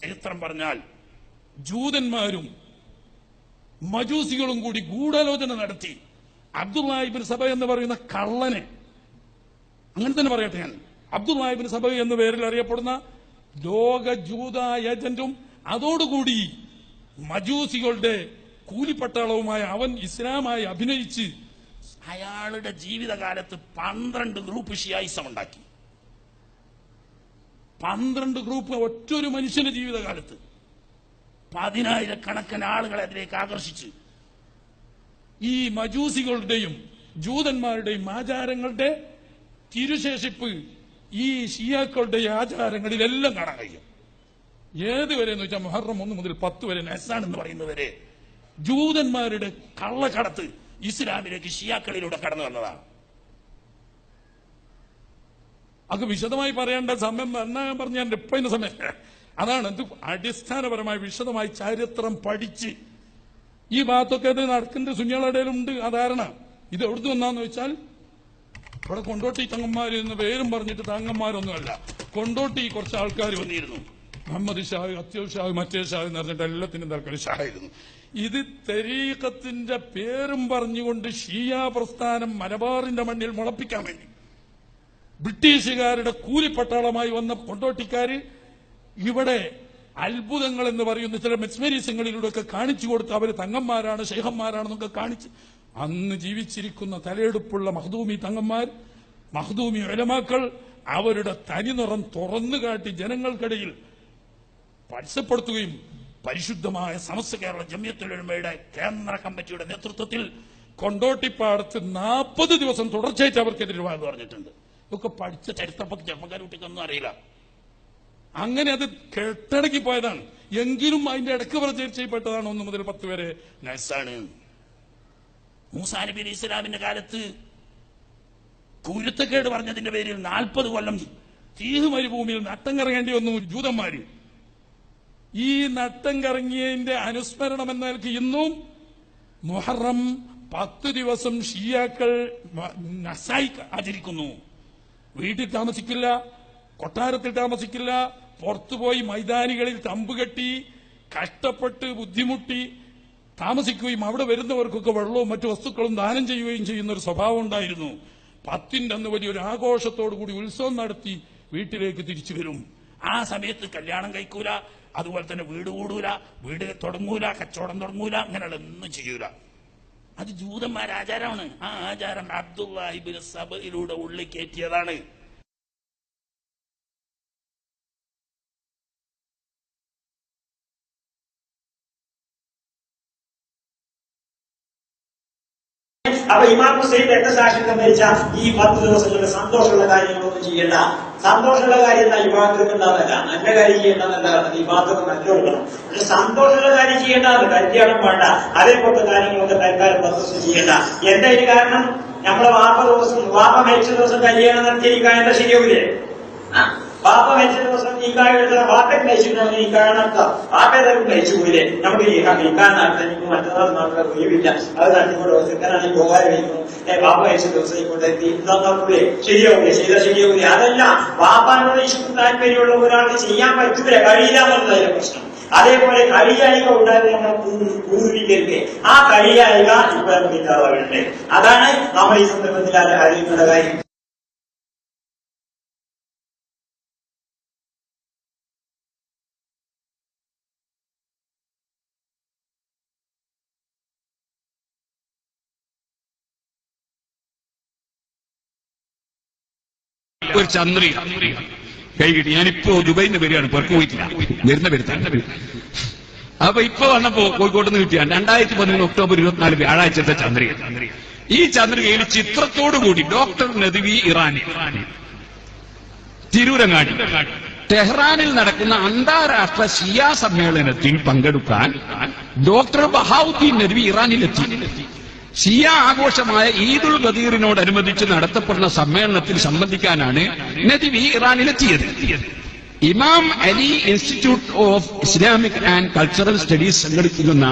ചരിത്രം പറഞ്ഞാൽ ജൂതന്മാരും മജൂസികളും കൂടി ഗൂഢാലോചന നടത്തി അബ്ദുല്ലാഹിബിൻ സഭ എന്ന് പറയുന്ന കള്ളനെ. അങ്ങനെ തന്നെ പറയട്ടെ ഞാൻ. അബ്ദുല്ലാഹിബിൻ സഭ എന്ന പേരിൽ അറിയപ്പെടുന്ന ലോക ജൂത ഏജന്റും അതോടുകൂടി മജൂസികളുടെ കൂലിപ്പട്ടാളവുമായ അവൻ ഇസ്ലാമായി അഭിനയിച്ച് അയാളുടെ ജീവിതകാലത്ത് പന്ത്രണ്ട് ഗ്രൂപ്പ് ഷിയായിസം ഉണ്ടാക്കി പന്ത്രണ്ട് ഗ്രൂപ്പ് ഒറ്റൊരു മനുഷ്യന്റെ ജീവിതകാലത്ത് പതിനായിരക്കണക്കിന് ആളുകളെ അതിലേക്ക് ആകർഷിച്ച് ഈ മജൂസികളുടെയും ജൂതന്മാരുടെയും ആചാരങ്ങളുടെ തിരുശേഷിപ്പ് ഈ ഷിയാക്കളുടെ ആചാരങ്ങളിലെല്ലാം കാണാൻ കഴിയും. ഏത് വരെ എന്ന് വെച്ചാൽ മുഹറം ഒന്ന് മുതൽ പത്ത് വരെ നെസാൻ എന്ന് പറയുന്നവരെ ജൂതന്മാരുടെ കള്ളക്കടത്ത് ഇസ്ലാമിലേക്ക് ഷിയാക്കളിലൂടെ കടന്നു വന്നതാണ്. അത് വിശദമായി പറയേണ്ട സമയം എന്നാ ഞാൻ പറഞ്ഞ എന്റെ സമയം. അതാണ് എന്ത് അടിസ്ഥാനപരമായി വിശദമായി ചരിത്രം പഠിച്ച്. ഈ ഭാഗത്തൊക്കെ അത് നടക്കുന്ന സുഞ്ഞകളുടെയിലുണ്ട് ആ ധാരണ. ഇത് എവിടുന്ന് വന്നാന്ന് വെച്ചാൽ ഇവിടെ കൊണ്ടോട്ടി തങ്ങന്മാർ എന്ന് പേരും പറഞ്ഞിട്ട് തങ്ങന്മാരൊന്നുമല്ല. കൊണ്ടോട്ടി കുറച്ച് ആൾക്കാർ വന്നിരുന്നു. മുഹമ്മദ് ഷാഹ് അത്യവ് ഷാഹ് മറ്റേ ഷാഹ് എന്ന് പറഞ്ഞിട്ട് എല്ലാത്തിനും തൽക്കാലം ഷാഹായിരുന്നു ഇത് തെരീക്കത്തിന്റെ പേരും പറഞ്ഞുകൊണ്ട് ഷിയ പ്രസ്ഥാനം മലബാറിന്റെ മണ്ണിൽ മുളപ്പിക്കാൻ വേണ്ടി. ബ്രിട്ടീഷുകാരുടെ കൂലിപ്പട്ടാളമായി വന്ന കൊണ്ടോട്ടിക്കാര് ഇവിടെ അത്ഭുതങ്ങൾ എന്ന് പറയുന്ന ചില മെസ്മരീസങ്ങളിലൂടെയൊക്കെ കാണിച്ചു കൊടുത്ത് അവർ തങ്ങന്മാരാണ് ശേഖന്മാരാണെന്നൊക്കെ കാണിച്ച് അന്ന് ജീവിച്ചിരിക്കുന്ന തലയെടുപ്പുള്ള മഹദൂമി തങ്ങന്മാർ മഹദൂമി ഒലമാക്കൾ അവരുടെ തനിനിറം തുറന്നു കാട്ടി ജനങ്ങൾക്കിടയിൽ പരസ്യപ്പെടുത്തുകയും പരിശുദ്ധമായ സമസ്ത കേരള ജമ്യത്തിലൊഴിമയുടെ കേന്ദ്ര കമ്മിറ്റിയുടെ നേതൃത്വത്തിൽ കൊണ്ടോട്ടിപ്പാടത്ത് നാൽപ്പത് ദിവസം തുടർച്ചയായിട്ട് അവർക്കെതിരെ വാദം പറഞ്ഞിട്ടുണ്ട് ഇതൊക്കെ പഠിച്ച ചരിത്രപ്പൊക്കെ ചെറുപ്പക്കാർ കുട്ടിക്കൊന്നും അറിയില്ല. അങ്ങനെ അത് കെട്ടടക്കി പോയതാണ്. എങ്കിലും അതിന്റെ ഇടയ്ക്ക് പ്രചരിച്ചപ്പെട്ടതാണ് ഒന്ന് മുതൽ പത്ത് വരെ നഴ്സാണ്. മൂസാ നബി അലി ഇസ്ലാമിന്റെ കാലത്ത് കുരുത്തക്കേട് പറഞ്ഞതിന്റെ പേരിൽ നാൽപ്പത് കൊല്ലം തീഹ് മരുഭൂമിയിൽ നട്ടം കറങ്ങേണ്ടി വന്നു ജൂതന്മാര്. ഈ നട്ടം കറങ്ങിയതിന്റെ അനുസ്മരണം എന്ന നിലയ്ക്ക് ഇന്നും മുഹറം പത്ത് ദിവസം ഷിയാക്കൾ നസായി ആചരിക്കുന്നു. വീട്ടിൽ താമസിക്കില്ല കൊട്ടാരത്തിൽ താമസിക്കില്ല പുറത്തുപോയി മൈതാനികളിൽ തമ്പുകെട്ടി കഷ്ടപ്പെട്ട് ബുദ്ധിമുട്ടി താമസിക്കുകയും അവിടെ വരുന്നവർക്കൊക്കെ വെള്ളവും മറ്റു വസ്തുക്കളും ദാനം ചെയ്യുകയും ചെയ്യുന്ന ഒരു സ്വഭാവം ഉണ്ടായിരുന്നു. പത്തിന്റെ അന്ന് വലിയൊരു ആഘോഷത്തോടു കൂടി ഉത്സവം നടത്തി വീട്ടിലേക്ക് തിരിച്ചു വരും. ആ സമയത്ത് കല്യാണം കഴിക്കൂല അതുപോലെ തന്നെ വീട് കൂടൂല വീട് തുടങ്ങൂല കച്ചവടം തുടങ്ങൂല അങ്ങനെയുള്ള ഒന്നും ചെയ്യൂല. അത് ജൂതന്മാരാചാരമാണ്. ആ ആചാരം അബ്ദുല്ലാഹിബിൻ സബയിലൂടെ ഉള്ളിൽ കയറ്റിയതാണ്. അപ്പൊ ഇമാം ഹുസൈൻ രക്തസാക്ഷിത്വം മരിച്ച ഈ പത്ത് ദിവസങ്ങളിൽ സന്തോഷമുള്ള കാര്യങ്ങളൊന്നും ചെയ്യണ്ട. സന്തോഷമുള്ള കാര്യം എന്താ? യുവാക്കൾക്ക് ഉണ്ടാവില്ല. നല്ല കാര്യം ചെയ്യേണ്ടതല്ല. ഇമാത്തൊക്കെ നല്ലോണം പക്ഷെ സന്തോഷമുള്ള കാര്യം ചെയ്യേണ്ടത് കല്യാണം വേണ്ട. അതേപോലത്തെ കാര്യങ്ങളൊക്കെ തൽക്കാലം പ്രസസ് ചെയ്യേണ്ട. എന്തായാലും കാരണം? നമ്മളെ വാപ്പ ദിവസം വാപ്പ മരിച്ച ദിവസം കല്യാണം നടത്തിയിരിക്കാൻ എന്താ ശരിയാവൂലേ? ആ, മരിച്ചിട്ട് മരിച്ച ദിവസം ഈ കാര്യം വാപ്പൻ മരിച്ചിട്ടുണ്ടെങ്കിൽ ഈ വാപ്പ ഏതായാലും മരിച്ചു പോയില്ലേ? നമുക്ക് ഈ നടത്താൻ എനിക്ക് മറ്റന്നാൾ നടക്കാൻ ഒഴിവില്ല. അത് നടത്തിക്കൊണ്ട് ചെക്കനാണെങ്കിൽ പോകാൻ കഴിയുന്നു ഏ വാപ്പ മരിച്ച ദിവസം എത്തി. നോക്കൂലേ ശരിയാവൂലേ? ചെയ്ത ശരിയാവൂലേ? അതല്ല വാപ്പാനോട് ഇഷ്ടം താല്പര്യമുള്ള ഒരാൾക്ക് ചെയ്യാൻ പറ്റൂല. കഴിയില്ല എന്നുള്ളതിന്റെ പ്രശ്നം. അതേപോലെ കളിയായിക ഉണ്ടായത് നമ്മൾ ആ കളിയായിക ഇപ്പൊ നമുക്ക് അതാണ് നമ്മൾ ഈ സന്ദർഭത്തിൽ അറിയിക്കേണ്ട കാര്യം. ഒരു ചന്ദ്രി കൈ കിട്ടി ഞാനിപ്പോ ദുബൈന്ന് വരികയാണ്. പുറത്ത് പോയിട്ടില്ല. വരുന്ന വരുത്താൻ. അപ്പൊ ഇപ്പൊ വന്നപ്പോ കോഴിക്കോട്ട് നിന്ന് കിട്ടിയാണ് രണ്ടായിരത്തി പതിമൂന്ന് ഒക്ടോബർ ഇരുപത്തിനാല് വ്യാഴാഴ്ചത്തെ ചന്ദ്രിക. ഈ ചന്ദ്രികയിൽ ചിത്രത്തോടു കൂടി ഡോക്ടർ നദിവി ഇറാനി. തിരൂരങ്ങാടി. ടെഹ്റാനിൽ നടക്കുന്ന അന്താരാഷ്ട്ര ഷിയ സമ്മേളനത്തിൽ പങ്കെടുക്കാൻ ഡോക്ടർ ബഹാവുദ്ദീൻ നദ്വി ഇറാനിലെത്തി. ഷിയ ആഘോഷമായ ഈദുൽ ഖദീറിനോടനുബന്ധിച്ച് നടത്തപ്പെടുന്ന സമ്മേളനത്തിൽ സംബന്ധിക്കാനാണ് Nadvi ഇറാനിലെത്തിയത്. Imam Ali institute of Islamic and cultural studies സംഘടിപ്പിക്കുന്ന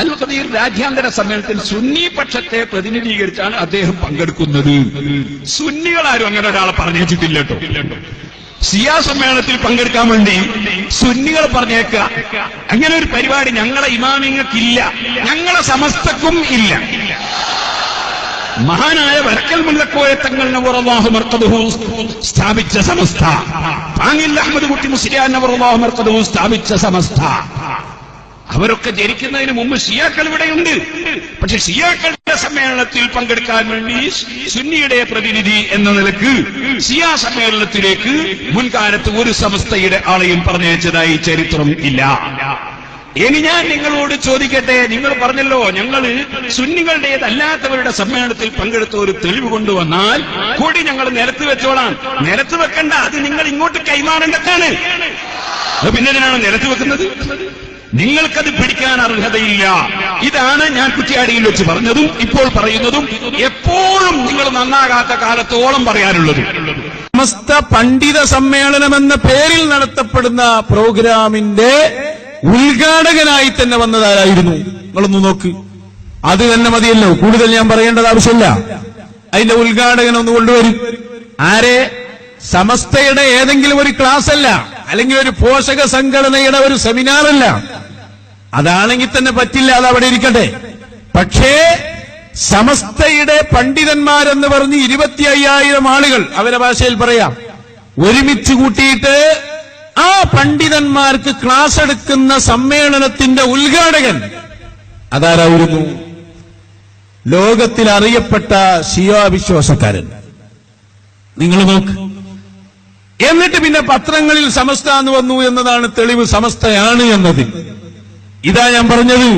അൽ ഖദീർ രാജ്യാന്തര സമ്മേളനത്തിൽ സുന്നി പക്ഷത്തെ പ്രതിനിധീകരിച്ചാണ് അദ്ദേഹം പങ്കെടുക്കുന്നത്. സുന്നികളാരും അങ്ങനെ ഒരാളെ പറഞ്ഞിട്ടില്ല കേട്ടോ. ഷിയാ സമ്മേളനത്തിൽ പങ്കെടുക്കാൻ വേണ്ടി സുന്നികൾ പറഞ്ഞേക്കുക. അങ്ങനെ ഒരു പരിപാടി ഞങ്ങളെ ഇമാമിങ്ങൾക്കില്ല. ഞങ്ങളെ സമസ്തക്കും ഇല്ല. മഹാനായ വരക്കൽ മുല്ലക്കോയ തങ്ങളുടെ പുറവാഹു മർക്കദുഹു സ്ഥാപിച്ച സമസ്ത. പാങ്ങിൽ അഹമ്മദ് കുട്ടി മുസ്ലിയാൻ പുറവാഹു മർക്കദുഹു സ്ഥാപിച്ച സമസ്ത. അവരൊക്കെ ജനിക്കുന്നതിന് മുമ്പ് ഷിയാക്കൾ ഇവിടെയുണ്ട്. പക്ഷെ ഷിയാക്കളുടെ സമ്മേളനത്തിൽ പങ്കെടുക്കാൻ വേണ്ടി സുന്നിയുടെ പ്രതിനിധി എന്ന നിലയ്ക്ക് ഷിയാ സമ്മേളനത്തിലേക്ക് മുൻകാലത്ത് ഒരു സംസ്ഥയുടെ ആളെയും പറഞ്ഞയച്ചതായി ചരിത്രം ഇല്ല. ഇനി ഞാൻ നിങ്ങളോട് ചോദിക്കട്ടെ നിങ്ങൾ പറഞ്ഞല്ലോ ഞങ്ങൾ സുന്നികളുടേതല്ലാത്തവരുടെ സമ്മേളനത്തിൽ പങ്കെടുത്ത ഒരു തെളിവ് കൊണ്ടുവന്നാൽ കൂടി ഞങ്ങൾ നിരത്ത് വെച്ചോളാം. നിരത്ത് വെക്കണ്ട അത് നിങ്ങൾ ഇങ്ങോട്ട് കൈമാറേണ്ടതാണ്. പിന്നെ എന്തിനാണ് നിരത്ത് വെക്കുന്നത്? നിങ്ങൾക്കത് പിടിക്കാൻ അർഹതയില്ല. ഇതാണ് ഞാൻ കുറ്റിയാടിയിൽ വെച്ച് പറഞ്ഞതും ഇപ്പോൾ പറയുന്നതും എപ്പോഴും നിങ്ങൾ നന്നാകാത്ത കാലത്തോളം പറയാനുള്ളത്. സമസ്ത പണ്ഡിത സമ്മേളനം എന്ന പേരിൽ നടത്തപ്പെടുന്ന പ്രോഗ്രാമിന്റെ ഉദ്ഘാടകനായി തന്നെ വന്നതാരായിരുന്നു? നിങ്ങളൊന്ന് നോക്ക്. അത് തന്നെ മതിയല്ലോ. കൂടുതൽ ഞാൻ പറയേണ്ടത് ആവശ്യമില്ല. അതിന്റെ ഉദ്ഘാടകൻ ഒന്ന് കൊണ്ടുവരും. ആരെ? സമസ്തയുടെ ഏതെങ്കിലും ഒരു ക്ലാസ് അല്ല. അല്ലെങ്കിൽ ഒരു പോഷക സംഘടനയുടെ ഒരു സെമിനാർ അല്ല. അതാണെങ്കിൽ തന്നെ പറ്റില്ല അത് അവിടെ ഇരിക്കട്ടെ. പക്ഷേ സമസ്തയുടെ പണ്ഡിതന്മാരെന്ന് പറഞ്ഞ് ഇരുപത്തി അയ്യായിരം ആളുകൾ അവരുടെ ഭാഷയിൽ പറയാം. ഒരുമിച്ച് കൂട്ടിയിട്ട് ആ പണ്ഡിതന്മാർക്ക് ക്ലാസ് എടുക്കുന്ന സമ്മേളനത്തിന്റെ ഉദ്ഘാടകൻ അതാരായിരുന്നു? ലോകത്തിൽ അറിയപ്പെട്ട ഷിയാ വിശ്വാസക്കാരൻ. നിങ്ങൾ നോക്ക്. എന്നിട്ട് പിന്നെ പത്രങ്ങളിൽ സമസ്ത എന്ന് വന്നു എന്നതാണ് തെളിവ് സമസ്തയാണ് എന്നത് ഇതാ ഞാൻ പറഞ്ഞത്.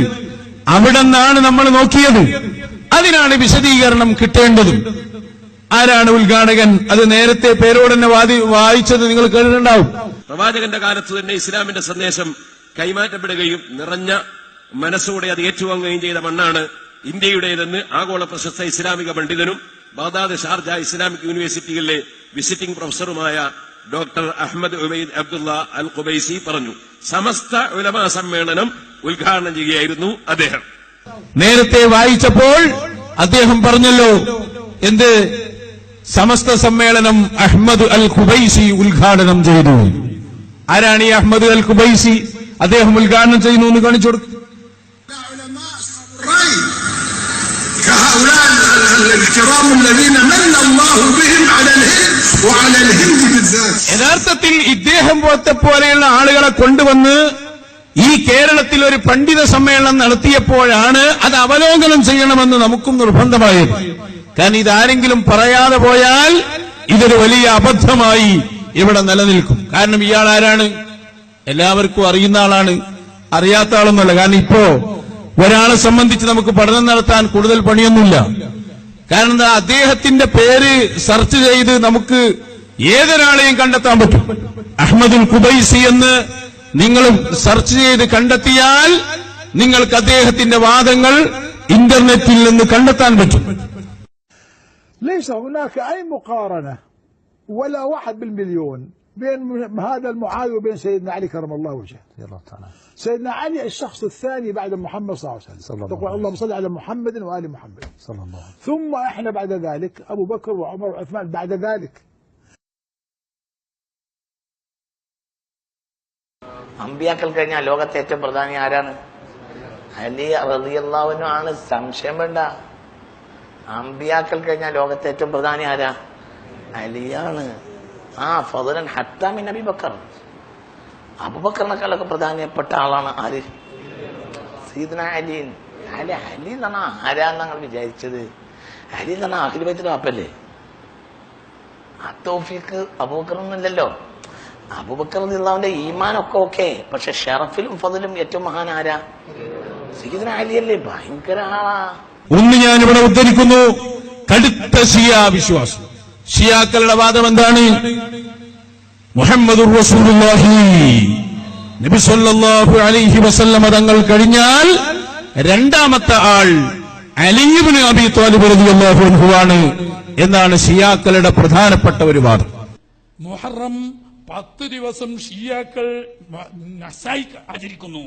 അവിടെ നിന്നാണ് നമ്മൾ നോക്കിയത്. അതിനാണ് വിശദീകരണം കിട്ടേണ്ടതും. ആരാണ് ഉദ്ഘാടകൻ? അത് നേരത്തെ പേരോട് തന്നെ വായിച്ചത് നിങ്ങൾ കേട്ടിട്ടുണ്ടാവും. പ്രവാചകന്റെ കാലത്ത് തന്നെ ഇസ്ലാമിന്റെ സന്ദേശം കൈമാറ്റപ്പെടുകയും നിറഞ്ഞ മനസ്സോടെ അത് ഏറ്റുവാങ്ങുകയും ചെയ്ത മണ്ണാണ് ഇന്ത്യയുടേതെന്ന് ആഗോള പ്രശസ്ത ഇസ്ലാമിക പണ്ഡിതനും ബാഗ്ദാദ് ഷാർജ ഇസ്ലാമിക് യൂണിവേഴ്സിറ്റിയിലെ visiting പ്രൊഫസറുമായ doctor Ahmed Ubaid Abdullah Al Kubaisi പറഞ്ഞു. സമസ്ത ഉലമാ സമ്മേളനം ഉദ്ഘാടനം ചെയ്യുകയായിരുന്നു അദ്ദേഹം. നേരത്തെ വായിച്ചപ്പോൾ അദ്ദേഹം പറഞ്ഞല്ലോ എന്ത് സമസ്ത സമ്മേളനം അഹമ്മദ് അൽ ഖുബൈസി ഉദ്ഘാടനം ചെയ്തു. ആരാണ് ഈ അഹമ്മദ് അൽ ഖുബൈസി? അദ്ദേഹം ഉദ്ഘാടനം ചെയ്യുന്നു എന്ന് കാണിച്ചു കൊടുക്കും യഥാർത്ഥത്തിൽ ഇദ്ദേഹം പോലത്തെ പോലെയുള്ള ആളുകളെ കൊണ്ടുവന്ന് ഈ കേരളത്തിൽ ഒരു പണ്ഡിത സമ്മേളനം നടത്തിയപ്പോഴാണ് അത് അവലോകനം ചെയ്യണമെന്ന് നമുക്കും നിർബന്ധമായത് കാരണം ഇതാരെങ്കിലും പറയാതെ പോയാൽ ഇതൊരു വലിയ അബദ്ധമായി ഇവിടെ നിലനിൽക്കും. കാരണം ഇയാൾ ആരാണ് എല്ലാവർക്കും അറിയുന്ന ആളാണ്. അറിയാത്ത ആളൊന്നുമല്ല. കാരണം ഇപ്പോ ഒരാളെ സംബന്ധിച്ച് നമുക്ക് പഠനം നടത്താൻ കൂടുതൽ പണിയൊന്നുമില്ല. കാരണം എന്താ? അദ്ദേഹത്തിന്റെ പേര് സെർച്ച് ചെയ്ത് നമുക്ക് ഏതൊരാളെയും കണ്ടെത്താൻ പറ്റും? അഹമ്മദുൽ കുബൈസി എന്ന് നിങ്ങൾ സെർച്ച് ചെയ്ത് കണ്ടെത്തിയാൽ നിങ്ങൾക്ക് അദ്ദേഹത്തിന്റെ വാദങ്ങൾ ഇന്റർനെറ്റിൽ നിന്ന് കണ്ടെത്താൻ പറ്റും ليس هناك أي مقارنة ولا واحد بالمليون بين هذا المعاوية وبين سيدنا علي كرم الله وجهه سيدنا علي الشخص الثاني بعد محمد صلى الله عليه وسلم صلى تقول اللهم صل على محمد وآل محمد صلى الله عليه وسلم. ثم احنا بعد ذلك أبو بكر وعمر وعثمان بعد ذلك അമ്പിയാക്കൾ കഴിഞ്ഞാൽ ലോകത്തെ ഏറ്റവും പ്രധാനി ആരാണ്? അലി റളിയല്ലാഹുവിനും ആണ്. സംശയം വേണ്ട. അമ്പിയാക്കൾ കഴിഞ്ഞാൽ ലോകത്തെ ഏറ്റവും പ്രധാനി ആരാ? അലിയാണ്. ആ ഫതുലൻ ഹത്താമിൻ അബിബക്കർ അബുബക്കറിനെക്കാളൊക്കെ പ്രധാനപ്പെട്ട ആളാണ് ആര്? സീദന അലീൻ അലി അലി എന്നാണ് ആരാന്ന് ഞങ്ങൾ വിചാരിച്ചത്? അലി എന്നാണ് അഖിൽബൈത്തിന്റെ വാപ്പല്ലേ ആ തോഫിക്ക് അബൂബക്കറൊന്നുമില്ലല്ലോ അബൂബക്കർ നിള്ളാവിന്റെ ഈമാനൊക്കെ ഓക്കെ. പക്ഷെ ഷെറഫിലും ഫതിലും ഏറ്റവും മഹാൻ ആരാ? സീദന അലിയല്ലേ ഭയങ്കര ആളാ. ഒന്ന് ഞാനിവിടെ ഉദ്ധരിക്കുന്നു. കടുത്ത ഷിയാ വിശ്വാസം. ഷിയാക്കളുടെ വാദം എന്താണ്? മുഹമ്മദ് റസൂലുള്ളാഹി. നബി സല്ലല്ലാഹു അലൈഹി വസല്ലമ തങ്ങൾ കഴിഞ്ഞാൽ രണ്ടാമത്തെ ആൾ അലിബിന് അബി ത്വാലിബ് റളിയല്ലാഹു അൻഹു ആണ്. എന്നാണ് ഷിയാക്കളുടെ പ്രധാനപ്പെട്ട ഒരു വാദം. മുഹറം പത്ത് ദിവസം ഷിയാക്കൾ നസായി ആചരിക്കുന്നു.